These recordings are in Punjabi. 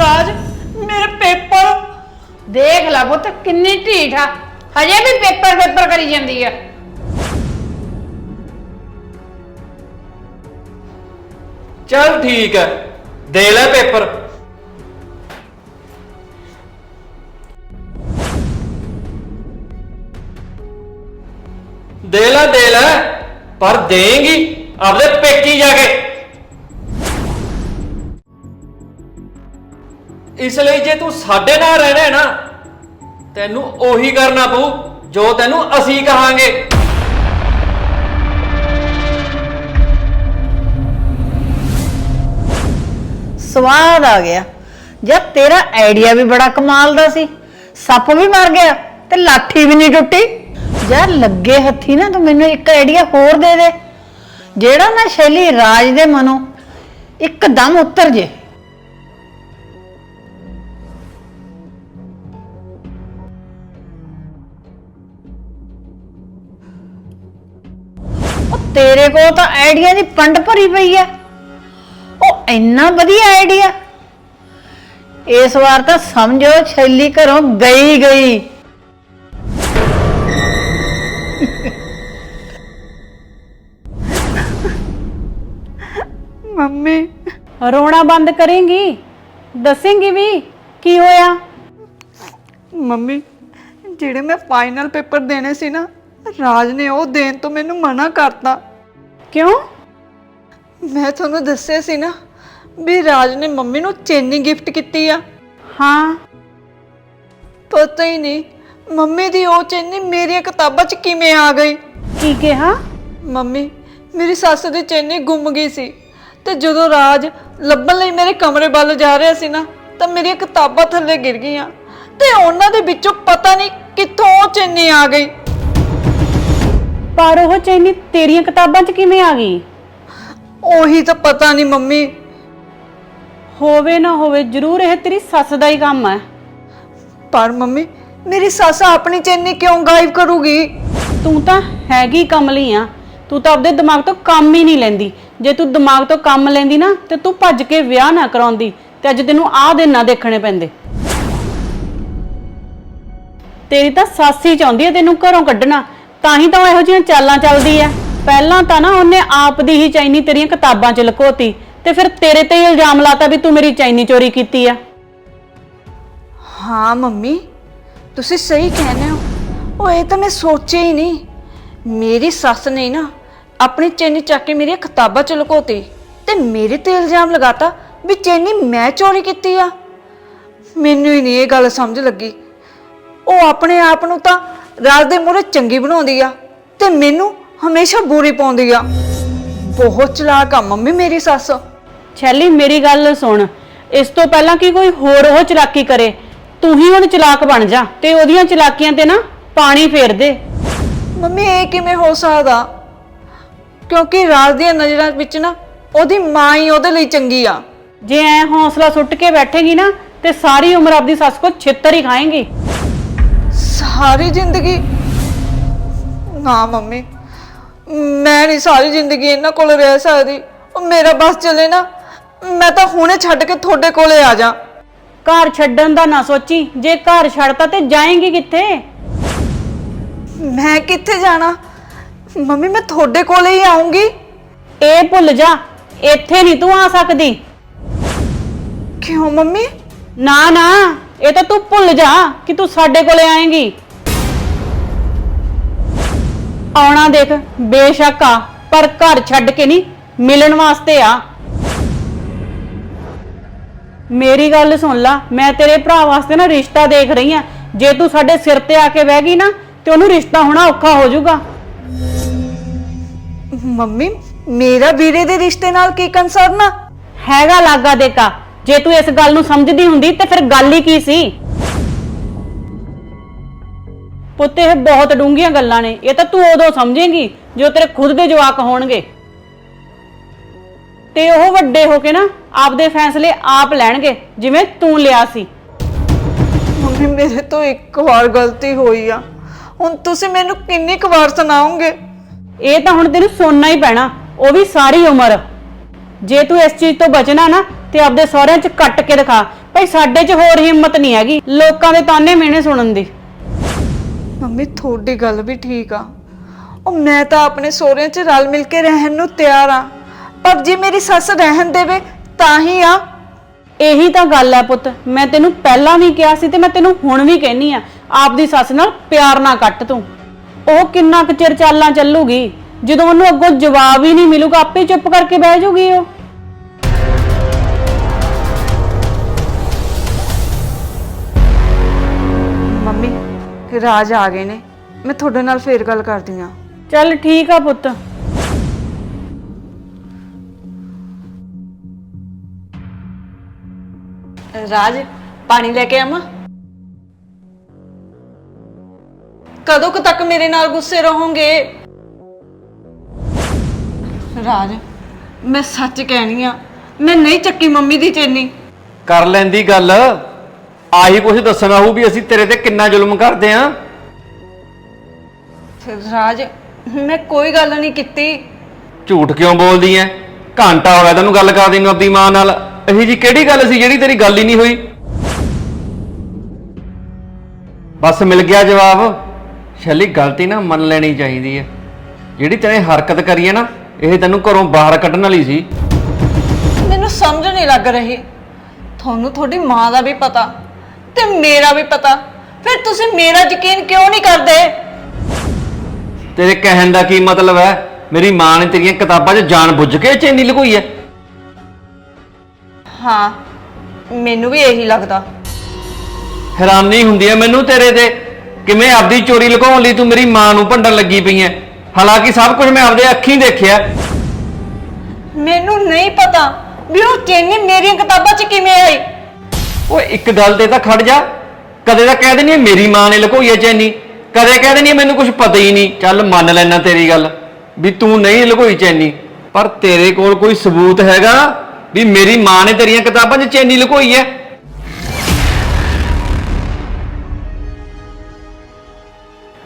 ਰਾਜ, ਮੇਰੇ ਪੇਪਰ। ਦੇਖ ਲੈ ਪੁੱਤ, ਕਿੰਨੀ ਢੀਠ ਆ। ਹਜੇ ਵੀ ਪੇਪਰ ਪੇਪਰ ਕਰੀ ਜਾਂਦੀ ਆ। ਚੱਲ ਠੀਕ ਹੈ ਦੇ ਲੈ ਪੇਪਰ। ਦੇ ਲੈ ਦੇ ਲੈ, ਪਰ ਦੇਂਗੀ, ਆਪਦੇ ਪੇਕੀ ਜਾ ਕੇ। ਇਸ ਲਈ ਜੇ ਤੂੰ ਸਾਡੇ ਨਾਲ ਰਹਿਣਾ ਹੈ ਨਾ, ਤੈਨੂੰ ਉਹੀ ਕਰਨਾ ਪਊ, ਜੋ ਤੈਨੂੰ ਅਸੀਂ ਕਹਾਂਗੇ। ਸਵਾਦ ਆ ਗਿਆ। ਜਦ ਤੇਰਾ ਆਈਡੀਆ ਵੀ ਬੜਾ ਕਮਾਲ ਦਾ ਸੀ। ਸੱਪ ਵੀ ਮਰ ਗਿਆ ਤੇ ਲਾਠੀ ਵੀ ਨਹੀਂ ਟੁੱਟੀ। ਯਾਰ, ਲੱਗੇ ਹੱਥੀ ਨਾ ਤੂੰ ਮੈਨੂੰ ਇੱਕ ਆਈਡੀਆ ਹੋਰ ਦੇ ਦੇ। ਜਿਹੜਾ ਨਾ ਸ਼ੈਲੀ ਰਾਜ ਦੇ ਮਨੋਂ ਇੱਕਦਮ ਉਤਰ ਜੇ। ਤੇਰੇ ਕੋਲ ਤਾਂ ਆਈਡੀਆ ਦੀ ਪੰਡ ਭਰੀ ਪਈ ਐ। ਉਹ ਇੰਨਾ ਵਧੀਆ ਆਈਡੀਆ। ਇਸ ਵਾਰ ਤਾਂ ਸਮਝੋ ਛੈਲੀ ਘਰੋਂ ਗਈ ਗਈ। ਮੰਮੀ। ਰੋਣਾ ਬੰਦ ਕਰੇਂਗੀ। ਦੱਸੇਂਗੀ ਵੀ ਕੀ ਹੋਇਆ? ਮੰਮੀ ਜਿਹੜੇ ਮੈਂ ਫਾਈਨਲ ਪੇਪਰ ਦੇਣੇ ਸੀ ਨਾ ਰਾਜ ਨੇ ਉਹ ਦੇਣ ਤੋਂ ਮੈਨੂੰ ਮਨਾ ਕਰਤਾ। ਕਿਉਂ? ਮੈਂ ਤੁਹਾਨੂੰ ਦੱਸਿਆ ਸੀ ਨਾ ਵੀ ਰਾਜ ਨੇ ਮੰਮੀ ਨੂੰ ਚੇਨੀ ਗਿਫਟ ਕੀਤੀ ਆ। ਹਾਂ। ਪਤਾ ਹੀ ਨਹੀਂ ਮੰਮੀ ਦੀ ਉਹ ਚੇਨੀ ਮੇਰੀਆਂ ਕਿਤਾਬਾਂ 'ਚ ਕਿਵੇਂ ਆ ਗਈ। ਕੀ ਕਿਹਾ? ਮੰਮੀ ਮੇਰੀ ਸੱਸ ਦੀ ਚੇਨੀ ਗੁੰਮ ਗਈ ਸੀ ਤੇ ਜਦੋਂ ਰਾਜ ਲੱਭਣ ਲਈ ਮੇਰੇ ਕਮਰੇ ਵੱਲ ਜਾ ਰਿਹਾ ਸੀ ਨਾ ਤਾਂ ਮੇਰੀਆਂ ਕਿਤਾਬਾਂ ਥੱਲੇ ਗਿਰ ਗਈਆਂ ਤੇ ਉਹਨਾਂ ਦੇ ਵਿੱਚੋਂ ਪਤਾ ਨਹੀਂ ਕਿੱਥੋਂ ਉਹ ਚੇਨੀ ਆ ਗਈ। ਪਰ ਉਹ ਚੈਨੀ ਤੇਰੀਆਂ ਕਿਤਾਬਾਂ 'ਚ ਕਿਵੇਂ ਆ ਗਈ? ਉਹੀ ਤਾਂ ਪਤਾ ਨਹੀਂ ਮੰਮੀ। ਹੋਵੇ ਨਾ ਹੋਵੇ ਜ਼ਰੂਰ ਇਹ ਤੇਰੀ ਸੱਸ ਦਾ ਹੀ ਕੰਮ ਹੈ। ਪਰ ਮੰਮੀ ਮੇਰੀ ਸੱਸ ਆਪਣੀ ਚੇਨੀ ਕਿਉਂ ਗਾਇਬ ਕਰੂਗੀ? ਤੂੰ ਤਾਂ ਹੈਗੀ ਕਮਲੀ ਆ। ਤੂੰ ਤਾਂ ਆਪਦੇ ਦਿਮਾਗ ਤੋਂ ਕੰਮ ਹੀ ਨਹੀਂ ਲੈਂਦੀ। ਜੇ ਤੂੰ ਦਿਮਾਗ ਤੋਂ ਕੰਮ ਲੈਂਦੀ ਨਾ ਤੇ ਤੂੰ ਭੱਜ ਕੇ ਵਿਆਹ ਨਾ ਕਰਾਉਂਦੀ ਤੇ ਅੱਜ ਤੈਨੂੰ ਆਹ ਦਿਨ ਨਾ ਦੇਖਣੇ ਪੈਂਦੇ। ਤੇਰੀ ਤਾਂ ਸੱਸ ਹੀ ਚਾਹੁੰਦੀ ਹੈ ਤੈਨੂੰ ਘਰੋਂ ਕੱਢਣਾ। ਤਾਂ ਹੀ ਤਾਂ ਉਹ ਇਹੋ ਜਿਹੀਆਂ ਚਾਲਾਂ ਚੱਲਦੀ ਆ। ਪਹਿਲਾਂ ਤਾਂ ਨਾ ਉਹਨੇ ਆਪ ਦੀ ਹੀ ਚੈਨੀ ਤੇਰੀਆਂ ਕਿਤਾਬਾਂ 'ਚ ਲੁਕੋਤੀ ਤੇ ਫਿਰ ਤੇਰੇ ਤੇ ਹੀ ਇਲਜ਼ਾਮ ਲਾਤਾ ਵੀ ਤੂੰ ਮੇਰੀ ਚੈਨੀ ਚੋਰੀ ਕੀਤੀ ਆ। ਹਾਂ, ਮੰਮੀ, ਤੁਸੀਂ ਸਹੀ ਕਹਿੰਦੇ ਹੋ। ਉਹ ਇਹ ਤਾਂ ਮੈਂ ਸੋਚਿਆ ਹੀ ਨਹੀਂ। ਮੇਰੀ ਸੱਸ ਨੇ ਨਾ ਆਪਣੀ ਚੈਨੀ ਚੱਕ ਕੇ ਮੇਰੀਆਂ ਕਿਤਾਬਾਂ ਚ ਲੁਕੋਤੀ ਤੇ ਮੇਰੇ ਤੇ ਇਲਜ਼ਾਮ ਲਗਾਤਾ ਵੀ ਚੈਨੀ ਮੈਂ ਚੋਰੀ ਕੀਤੀ ਆ। ਮੈਨੂੰ ਹੀ ਨਹੀਂ ਇਹ ਗੱਲ ਸਮਝ ਲੱਗੀ। ਉਹ ਆਪਣੇ ਆਪ ਨੂੰ ਤਾਂ ਰਾਜ ਦੇ ਮੂਹਰੇ ਚੰਗੀ ਬਣਾਉਂਦੀ ਆ ਤੇ ਮੈਨੂੰ ਹਮੇਸ਼ਾ ਬੁਰੀ ਪਾਉਂਦੀ ਆ। ਬਹੁਤ ਚਲਾਕ ਆ ਮੰਮੀ ਮੇਰੀ ਸੱਸ। ਛੈਲੀ ਮੇਰੀ ਗੱਲ ਸੁਣ। ਇਸ ਤੋਂ ਪਹਿਲਾਂ ਕਿ ਕੋਈ ਹੋਰ ਉਹ ਚਲਾਕੀ ਕਰੇ? ਤੂੰ ਹੀ ਹੁਣ ਚਲਾਕ ਬਣ ਜਾ ਤੇ ਉਹਦੀਆਂ ਚਲਾਕੀਆਂ ਤੇ ਨਾ ਪਾਣੀ ਫੇਰ ਦੇ। ਮੰਮੀ ਇਹ ਕਿਵੇਂ ਹੋ ਸਕਦਾ? ਕਿਉਂਕਿ ਰਾਜ ਦੀਆਂ ਨਜ਼ਰਾਂ ਵਿੱਚ ਨਾ ਉਹਦੀ ਮਾਂ ਹੀ ਉਹਦੇ ਲਈ ਚੰਗੀ ਆ। ਜੇ ਐ ਹੌਸਲਾ ਸੁੱਟ ਕੇ ਬੈਠੇਗੀ ਨਾ ਤੇ ਸਾਰੀ ਉਮਰ ਆਪਦੀ ਸੱਸ ਕੋ ਛਿੱਤਰ ਹੀ ਖਾਏਂਗੀ। ਸਾਰੀ ਜ਼ਿੰਦਗੀ ਨਾ ਮੰਮੀ ਮੈਂ ਨਹੀਂ ਸਾਰੀ ਜ਼ਿੰਦਗੀ ਇਹਨਾਂ ਕੋਲ ਰਹਿ ਸਕਦੀ। ਉਹ ਮੇਰਾ ਬਸ ਚੱਲੇ ਨਾ ਮੈਂ ਤਾਂ ਹੁਣੇ ਛੱਡ ਕੇ ਤੁਹਾਡੇ ਕੋਲੇ ਆ ਜਾ। ਘਰ ਛੱਡਣ ਦਾ ਨਾ ਸੋਚੀ ਜੇ ਘਰ ਛੱਡਤਾ ਤੇ ਜਾਏਂਗੀ ਕਿੱਥੇ? ਮੈਂ ਕਿੱਥੇ ਜਾਣਾ? ਮੰਮੀ ਮੈਂ ਤੁਹਾਡੇ ਕੋਲੇ ਹੀ ਆਉਂਗੀ ਇਹ ਭੁੱਲ ਜਾ ਇੱਥੇ ਨਹੀਂ ਤੂੰ ਆ ਸਕਦੀ। ਕਿਉਂ ਮੰਮੀ? ਨਾ ਨਾ। ਇਹ ਤਾਂ ਤੂੰ ਭੁੱਲ ਜਾ ਕਿ ਤੂੰ ਸਾਡੇ ਕੋਲੇ ਆਏਂਗੀ। ਆਉਣਾ ਦੇਖ ਬੇਸ਼ੱਕ ਆ ਪਰ ਘਰ ਛੱਡ ਕੇ ਨਹੀਂ ਮਿਲਣ ਵਾਸਤੇ ਆ। ਮੇਰੀ ਗੱਲ ਸੁਣ ਲਾ ਮੈਂ ਤੇਰੇ ਭਰਾ ਵਾਸਤੇ ਨਾ ਰਿਸ਼ਤਾ ਦੇਖ ਰਹੀ ਆ। ਜੇ ਤੂੰ ਸਾਡੇ ਸਿਰ ਤੇ ਆ ਕੇ ਬਹਿ ਗਈ ਨਾ ਤੇ ਉਹਨੂੰ ਰਿਸ਼ਤਾ ਹੋਣਾ ਔਖਾ ਹੋ ਜਾਊਗਾ। ਮੰਮੀ ਮੇਰਾ ਵੀਰੇ ਦੇ ਰਿਸ਼ਤੇ ਨਾਲ ਕੀ ਕੰਸਰਨ ਆ? ਹੈਗਾ ਲਾਗਾ ਦੇਕਾ ਜੇ ਤੂੰ ਇਸ ਗੱਲ ਨੂੰ ਸਮਝਦੀ ਹੁੰਦੀ ਤੇ ਫਿਰ ਗੱਲ ਹੀ ਕੀ ਸੀ? ਪੁੱਤ ਇਹ ਬਹੁਤ ਡੂੰਘੀਆਂ ਗੱਲਾਂ ਨੇ। ਇਹ ਤਾਂ ਤੂੰ ਉਦੋਂ ਸਮਝੇਂਗੀ ਜਦੋਂ ਤੇਰੇ ਖੁਦ ਦੇ ਜਵਾਕ ਹੋਣਗੇ। ਤੇ ਉਹ ਵੱਡੇ ਹੋ ਕੇ ਨਾ ਆਪਦੇ ਫੈਸਲੇ ਆਪ ਲੈਣਗੇ ਜਿਵੇਂ ਤੂੰ ਲਿਆ ਸੀ। ਮੰਮੀ ਮੇਰੇ ਤੋਂ ਇੱਕ ਵਾਰ ਗਲਤੀ ਹੋਈ ਆ। ਹੁਣ ਤੁਸੀਂ ਮੈਨੂੰ ਕਿੰਨੀ ਕੁ ਵਾਰ ਸੁਣਾਓਗੇ? ਇਹ ਤਾਂ ਹੁਣ ਤੈਨੂੰ ਸੁਣਨਾ ਹੀ ਪੈਣਾ ਉਹ ਵੀ ਸਾਰੀ ਉਮਰ। ਜੇ ਤੂੰ ਇਸ ਚੀਜ਼ ਤੋਂ ਬਚਣਾ ਨਾ ਤੇ ਆਪਦੇ ਸਹੁਰਿਆਂ 'ਚ ਕੱਟ ਕੇ ਦਿਖਾ। ਭਾਈ ਸਾਡੇ 'ਚ ਹੋਰ ਹਿੰਮਤ ਨਹੀਂ ਹੈਗੀ। ਲੋਕਾਂ ਦੇ ਤਾਨੇ ਮਿਹਣੇ ਸੁਣਨ ਦੀ। ਮੰਮੀ ਤੁਹਾਡੀ ਗੱਲ ਵੀ ਠੀਕ ਆ। ਉਹ ਮੈਂ ਤਾਂ ਆਪਣੇ ਸਹੁਰਿਆਂ 'ਚ ਰਲ ਮਿਲ ਕੇ ਰਹਿਣ ਨੂੰ ਤਿਆਰ ਆ। ਪਰ ਜੇ ਮੇਰੀ ਸੱਸ ਰਹਿਣ ਦੇਵੇ ਤਾਂ ਹੀ ਆ। ਇਹੀ ਤਾਂ ਗੱਲ ਹੈ ਪੁੱਤ। ਮੈਂ ਤੈਨੂੰ ਪਹਿਲਾਂ ਵੀ ਕਿਹਾ ਸੀ ਤੇ ਮੈਂ ਤੈਨੂੰ ਹੁਣ ਵੀ ਕਹਿਨੀ ਆ। ਆਪਦੀ ਸੱਸ ਨਾਲ ਪਿਆਰ ਨਾ ਕੱਟ ਤੂੰ। ਉਹ ਕਿੰਨਾ ਕੁ ਚਿਰ ਚਾਲਾਂ ਚੱਲੂਗੀ? ਜਦੋਂ ਉਹਨੂੰ ਅੱਗੋਂ ਜਵਾਬ ਹੀ ਨਹੀਂ ਮਿਲੂਗਾ ਆਪੇ ਚੁੱਪ ਕਰਕੇ ਬਹਿ ਜਾਊਗੀ ਉਹ। ਰਾਜ ਆ ਗਏ ਨੇ। ਮੈਂ ਤੁਹਾਡੇ ਨਾਲ ਫੇਰ ਗੱਲ ਕਰਦੀ ਆ ਚੱਲ ਠੀਕ ਆ ਪੁੱਤ। ਰਾਜ ਪਾਣੀ ਲੈ ਕੇ ਆਵਾਂ? ਕਦੋਂ ਕੁ ਤੱਕ ਮੇਰੇ ਨਾਲ ਗੁੱਸੇ ਰਹੋਗੇ? ਰਾਜ ਮੈਂ ਸੱਚ ਕਹਿਣੀ ਆ ਮੈਂ ਨਹੀਂ ਚੱਕੀ ਮੰਮੀ ਦੀ ਚੈਨੀ। ਕਰ ਲੈਂਦੀ ਗੱਲ। ਆਹੀ ਕੁਝ ਦੱਸਣਾ ਹੋਊ ਵੀ ਅਸੀਂ ਤੇਰੇ ਤੇ ਕਿੰਨਾ ਜ਼ੁਲਮ ਕਰਦੇ ਆਂ। ਰਾਜ ਮੈਂ ਕੋਈ ਗੱਲ ਨਹੀਂ ਕੀਤੀ। ਝੂਠ ਕਿਉਂ ਬੋਲਦੀ ਐ? ਘੰਟਾ ਹੋ ਗਿਆ ਤੈਨੂੰ ਗੱਲ ਕਰਦੀ ਨੂੰ ਆਪਣੀ ਮਾਂ ਨਾਲ। ਇਹੀ ਜੀ ਕਿਹੜੀ ਗੱਲ ਸੀ ਜਿਹੜੀ ਤੇਰੀ ਗੱਲ ਹੀ ਨਹੀਂ ਹੋਈ? ਬਸ ਮਿਲ ਗਿਆ ਜਵਾਬ। ਸ਼ੈਲੀ ਗਲਤੀ ਨਾ ਮੰਨ ਲੈਣੀ ਚਾਹੀਦੀ ਐ। ਜਿਹੜੀ ਤੈਨੇ ਹਰਕਤ ਕਰੀ ਐ ਨਾ ਇਹ ਤੈਨੂੰ ਘਰੋਂ ਬਾਹਰ ਕੱਢਣ ਵਾਲੀ ਸੀ। ਮੈਨੂੰ ਸਮਝ ਨਹੀਂ ਲੱਗ ਰਹੀ। ਤੁਹਾਨੂੰ ਤੁਹਾਡੀ ਮਾਂ ਦਾ ਵੀ ਪਤਾ। ਤੇ ਮੇਰਾ ਵੀ ਪਤਾ। ਫਿਰ ਤੁਸੀਂ ਮੇਰਾ ਯਕੀਨ ਕਿਉਂ ਨਹੀਂ ਕਰਦੇ? ਤੇਰੇ ਕਹਿਣ ਦਾ ਕੀ ਮਤਲਬ ਹੈ? ਮੇਰੀ ਮਾਂ ਨੇ ਤੇਰੀਆਂ ਕਿਤਾਬਾਂ 'ਚ ਜਾਣ ਬੁੱਝ ਕੇ ਚੈਨੀ ਲੁਕੋਈ ਐ ਹਾਂ ਮੈਨੂੰ ਵੀ ਇਹੀ ਲੱਗਦਾ। ਹੈਰਾਨੀ ਹੁੰਦੀ ਹੈ ਮੈਨੂੰ ਤੇਰੇ ਤੇ। ਕਿਵੇਂ ਆਪਦੀ ਚੋਰੀ ਲੁਕਾਉਣ ਲਈ ਤੂੰ ਮੇਰੀ ਮਾਂ ਨੂੰ ਭੰਡਣ ਲੱਗੀ ਪਈ ਐ ਹਾਲਾਂਕਿ ਸਭ ਕੁਝ ਮੈਂ ਆਪਦੇ ਅੱਖੀਂ ਦੇਖਿਆ। ਮੈਨੂੰ ਨਹੀਂ ਪਤਾ ਵੀ ਉਹ ਚੈਨੀ ਮੇਰੀਆਂ ਕਿਤਾਬਾਂ 'ਚ ਕਿਵੇਂ ਆਈ। ਓਏ, ਇੱਕ ਗੱਲ ਤੇ ਤਾਂ ਖੜ ਜਾ। ਕਦੇ ਤਾਂ ਕਹਿ ਦੇਣੀ ਮੇਰੀ ਮਾਂ ਨੇ ਲਕੋਈ ਐ ਚੈਨੀ। ਕਦੇ ਕਹਿ ਦੇਣੀ ਮੈਨੂੰ ਕੁਝ ਪਤਾ ਹੀ ਨਹੀਂ। ਚੱਲ ਮੰਨ ਲੈਣਾ ਤੇਰੀ ਗੱਲ, ਵੀ ਤੂੰ ਨਹੀਂ ਲੁਕੋਈ ਚੈਨੀ। ਪਰ ਤੇਰੇ ਕੋਲ ਕੋਈ ਸਬੂਤ ਹੈਗਾ ਵੀ ਮੇਰੀ ਮਾਂ ਨੇ ਤੇਰੀਆਂ ਕਿਤਾਬਾਂ 'ਚ ਚੈਨੀ ਲੁਕੋਈ ਐ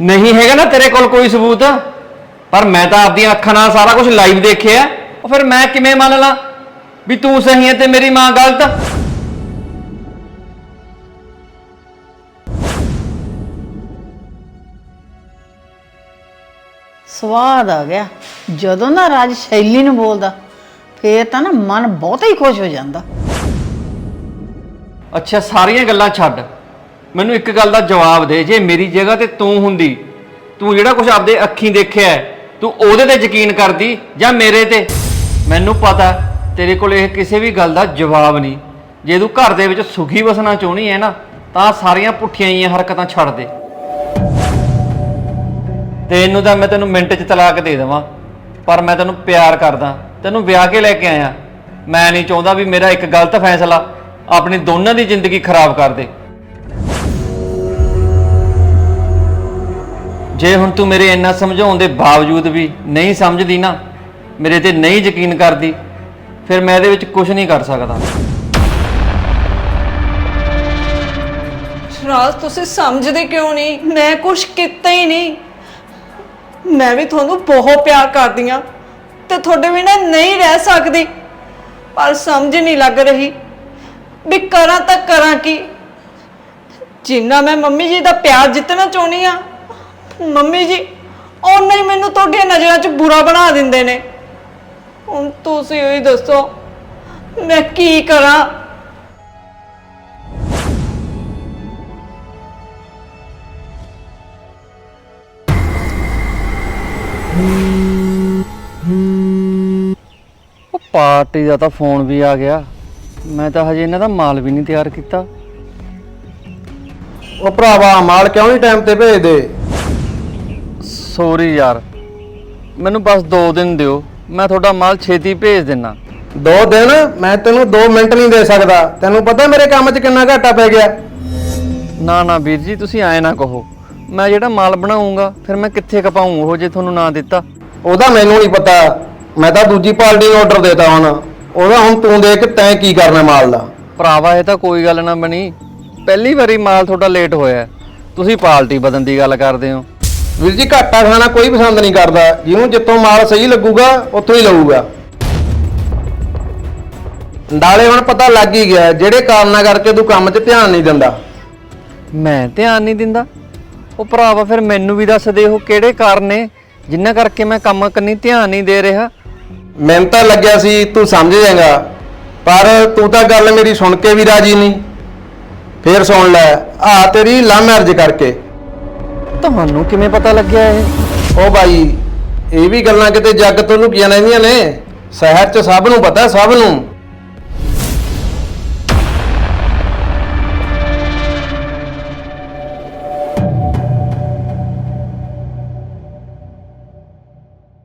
ਨਹੀਂ ਹੈਗਾ ਨਾ ਤੇਰੇ ਕੋਲ ਕੋਈ ਸਬੂਤ। ਪਰ ਮੈਂ ਤਾਂ ਆਪਦੀਆਂ ਅੱਖਾਂ ਨਾਲ ਸਾਰਾ ਕੁਝ ਲਾਈਵ ਦੇਖਿਆ। ਉਹ ਫਿਰ ਮੈਂ ਕਿਵੇਂ ਮੰਨ ਲਾਂ ਵੀ ਤੂੰ ਸਹੀ ਹੈ ਤੇ ਮੇਰੀ ਮਾਂ ਗਲਤ? ਸਵਾਦ ਆ ਗਿਆ। ਜਦੋਂ ਨਾ ਰਾਜ ਸ਼ੈਲੀ ਨੂੰ ਬੋਲਦਾ ਫੇਰ ਤਾਂ ਨਾ ਮਨ ਬਹੁਤਾ ਹੀ ਖੁਸ਼ ਹੋ ਜਾਂਦਾ। ਅੱਛਾ ਸਾਰੀਆਂ ਗੱਲਾਂ ਛੱਡ। ਮੈਨੂੰ ਇੱਕ ਗੱਲ ਦਾ ਜਵਾਬ ਦੇ ਜੇ ਮੇਰੀ ਜਗ੍ਹਾ ਤੇ ਤੂੰ ਹੁੰਦੀ ਤੂੰ ਜਿਹੜਾ ਕੁਝ ਆਪਦੇ ਅੱਖੀਂ ਦੇਖਿਆ ਹੈ, ਤੂੰ ਉਹਦੇ ਤੇ ਯਕੀਨ ਕਰਦੀ ਜਾਂ ਮੇਰੇ ਤੇ? ਮੈਨੂੰ ਪਤਾ ਤੇਰੇ ਕੋਲ ਇਹ ਕਿਸੇ ਵੀ ਗੱਲ ਦਾ ਜਵਾਬ ਨਹੀਂ। ਜੇ ਤੂੰ ਘਰ ਦੇ ਵਿੱਚ ਸੁਖੀ ਵਸਣਾ ਚਾਹੁੰਦੀ ਹੈ ਨਾ ਤਾਂ ਸਾਰੀਆਂ ਪੁੱਠੀਆਂ ਹੀ ਹਰਕਤਾਂ ਛੱਡ ਦੇ। ਤੈਨੂੰ ਤਾਂ ਮੈਂ ਤੈਨੂੰ ਮਿੰਟ 'ਚ ਤਲਾਕ ਦੇ ਦੇਵਾਂ, ਪਰ ਮੈਂ ਤੈਨੂੰ ਪਿਆਰ ਕਰਦਾ। ਤੈਨੂੰ ਵਿਆਹ ਕੇ ਲੈ ਕੇ ਆਇਆ। ਮੈਂ ਨਹੀਂ ਚਾਹੁੰਦਾ ਵੀ ਮੇਰਾ ਇੱਕ ਗਲਤ ਫੈਸਲਾ ਆਪਣੀ ਦੋਨਾਂ ਦੀ ਜ਼ਿੰਦਗੀ ਖਰਾਬ ਕਰ ਦੇ। ਜੇ ਹੁਣ ਤੂੰ ਮੇਰੇ ਇੰਨਾ ਸਮਝਾਉਣ ਦੇ ਬਾਵਜੂਦ ਵੀ ਨਹੀਂ ਸਮਝਦੀ ਨਾ, ਮੇਰੇ ਤੇ ਨਹੀਂ ਯਕੀਨ ਕਰਦੀ, ਫਿਰ ਮੈਂ ਇਹਦੇ ਵਿੱਚ ਕੁਝ ਨਹੀਂ ਕਰ ਸਕਦਾ। ਰਾਜ, ਤੁਸੀਂ ਸਮਝਦੇ ਕਿਉਂ ਨਹੀਂ? ਮੈਂ ਕੁਝ ਕੀਤਾ ਹੀ ਨਹੀਂ। ਮੈਂ ਵੀ ਤੁਹਾਨੂੰ ਬਹੁਤ ਪਿਆਰ ਕਰਦੀ ਆ ਤੇ ਤੁਹਾਡੇ ਬਿਨਾਂ ਨਹੀਂ ਰਹਿ ਸਕਦੀ। ਪਰ ਸਮਝ ਨਹੀਂ ਲੱਗ ਰਹੀ ਵੀ ਕਰਾਂ ਤਾਂ ਕਰਾਂ ਕੀ। ਜਿੰਨਾ ਮੈਂ ਮੰਮੀ ਜੀ ਦਾ ਪਿਆਰ ਜਿੱਤਣਾ ਚਾਹੁੰਦੀ ਆ ਮੰਮੀ ਜੀ ਉਹਨਾਂ ਹੀ ਮੈਨੂੰ ਤੁਹਾਡੀਆਂ ਨਜ਼ਰਾਂ 'ਚ ਬੁਰਾ ਬਣਾ ਦਿੰਦੇ ਨੇ। ਹੁਣ ਤੁਸੀਂ ਹੀ ਦੱਸੋ, ਮੈਂ ਕੀ ਕਰਾਂ? ਪਾਰਟੀ ਦਾ ਤਾਂ ਫੋਨ ਵੀ ਆ ਗਿਆ। ਮੈਂ ਤਾਂ ਹਜੇ ਇਹਨਾਂ ਦਾ ਮਾਲ ਵੀ ਨਹੀਂ ਤਿਆਰ ਕੀਤਾ। ਉਹ ਭਰਾਵਾ ਮਾਲ ਕਿਉਂ ਨਹੀਂ ਟਾਈਮ ਤੇ ਭੇਜਦੇ? ਸੌਰੀ ਯਾਰ। ਮੈਨੂੰ ਬਸ 2 ਦਿਨ ਦਿਓ। ਮੈਂ ਤੁਹਾਡਾ ਮਾਲ ਛੇਤੀ ਭੇਜ ਦਿੰਨਾ। ਦੋ ਦਿਨ? ਮੈਂ ਤੈਨੂੰ 2 ਮਿੰਟ ਨਹੀਂ ਦੇ ਸਕਦਾ। ਤੈਨੂੰ ਪਤਾ ਮੇਰੇ ਕੰਮ 'ਚ ਕਿੰਨਾ ਘਾਟਾ ਪੈ ਗਿਆ? ਨਾ ਨਾ ਵੀਰ ਜੀ ਤੁਸੀਂ ਐਂ ਨਾ ਕਹੋ। ਮੈਂ ਜਿਹੜਾ ਮਾਲ ਬਣਾਉਂਗਾ ਫਿਰ ਮੈਂ ਕਿੱਥੇ ਕਪਾਊਂ? ਉਹ ਜੇ ਤੁਹਾਨੂੰ ਨਾ ਦਿੱਤਾ। ਉਹਦਾ ਮੈਨੂੰ ਨਹੀਂ ਪਤਾ। ਮੈਂ ਤਾਂ ਦੂਜੀ ਪਾਰਟੀ ਨੂੰ ਆਰਡਰ ਦੇਤਾ ਹੁਣ। ਉਹਦਾ ਹੁਣ ਤੂੰ ਦੇਖ ਤੈਂ ਕੀ ਕਰਨਾ ਮਾਲ ਦਾ। ਭਰਾਵਾ ਇਹ ਤਾਂ ਕੋਈ ਗੱਲ ਨਾ ਬਣੀ। ਪਹਿਲੀ ਵਾਰੀ ਮਾਲ ਤੁਹਾਡਾ ਲੇਟ ਹੋਇਆ ਹੈ। ਤੁਸੀਂ ਪਾਰਟੀ ਬਦਲਣ ਦੀ ਗੱਲ ਕਰਦੇ ਹੋ। ਵੀਰ ਜੀ ਘਾਟਾ ਖਾਣਾ ਕੋਈ ਪਸੰਦ ਨਹੀਂ ਕਰਦਾ। ਜਿਹਨੂੰ ਜਿੱਥੋਂ ਮਾਲ ਸਹੀ ਲੱਗੂਗਾ ਉੱਥੋਂ ਹੀ ਲਊਗਾ। ਨਾਲੇ ਹੁਣ ਪਤਾ ਲੱਗ ਹੀ ਗਿਆ ਜਿਹੜੇ ਕਾਰਨਾਂ ਕਰਕੇ ਤੂੰ ਕੰਮ 'ਚ ਧਿਆਨ ਨਹੀਂ ਦਿੰਦਾ। ਮੈਂ ਧਿਆਨ ਨਹੀਂ ਦਿੰਦਾ? ਉਹ ਭਰਾਵਾ ਫਿਰ ਮੈਨੂੰ ਵੀ ਦੱਸ ਦੇ ਉਹ ਕਿਹੜੇ ਕਾਰਨ ਨੇ? ਜਿੰਨਾ ਕਰਕੇ ਮੈਂ ਕੰਮ ਕੰਨੀ ਧਿਆਨ ਨਹੀਂ ਦੇ ਰਿਹਾ। ਮੈਨੂੰ ਤਾਂ ਲੱਗਿਆ ਸੀ ਤੂੰ ਸਮਝ ਜਾਏਗਾ ਪਰ ਤੂੰ ਤਾਂ ਗੱਲ ਮੇਰੀ ਸੁਣ ਕੇ ਵੀ ਰਾਜੀ ਨਹੀਂ। ਫੇਰ ਸੁਣ ਲੈ ਆ ਤੇਰੀ ਲਵ ਮੈਰਿਜ ਕਰਕੇ। ਤੁਹਾਨੂੰ ਕਿਵੇਂ ਪਤਾ ਲੱਗਿਆ ਇਹ? ਉਹ ਬਾਈ ਇਹ ਵੀ ਗੱਲਾਂ ਕਿਤੇ ਜੱਗ ਤੋਂ ਲੁਕੀਆਂ ਰਹਿੰਦੀਆਂ ਨੇ। ਸ਼ਹਿਰ 'ਚ ਸਭ ਨੂੰ ਪਤਾ ਸਭ ਨੂੰ।